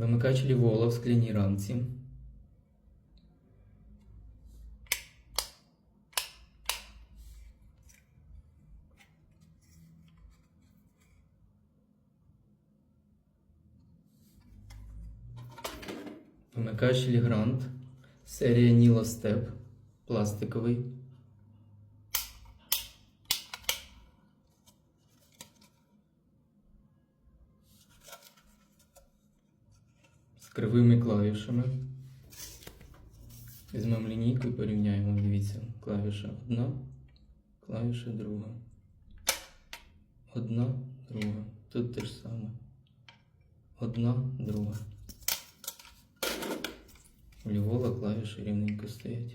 Вимикач лівола в скляній рамці. Вимикач Лігрант. Серія Ніла Степ. Пластиковий. Кривими клавішами. Візьмемо лінійку і порівняємо. Дивіться, клавіша одна, клавіша друга. Одна, друга. Тут те ж саме. Одна, друга. Львова клавіші рівненько стоять.